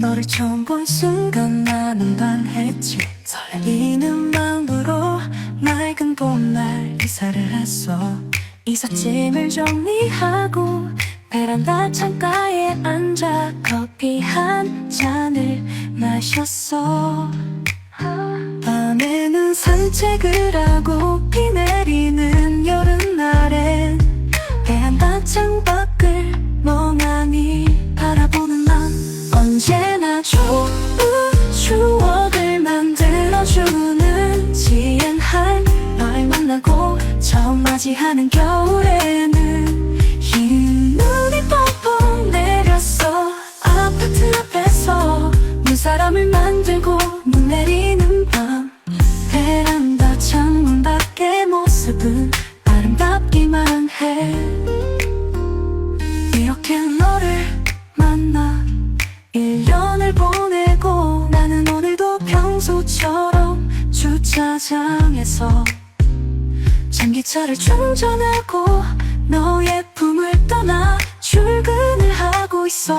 너를 처음 본 순간 나는 반했지. 설레이는 마음으로 맑은 봄날 이사를 했어. 이삿짐을 정리하고 베란다 창가에 앉아 커피 한 잔을 마셨어. 밤에는 산책을 하고 맞이하는 겨울에는 흰 눈이 펑펑 내렸어. 아파트 앞에서 눈사람을 만들고 눈 내리는 밤. 베란다 창문 밖의 모습은 아름답기만 해. 이렇게 너를 만나 1년을 보내고 나는 오늘도 평소처럼 주차장에서 전기차를 충전하고 너의 품을 떠나 출근을 하고 있어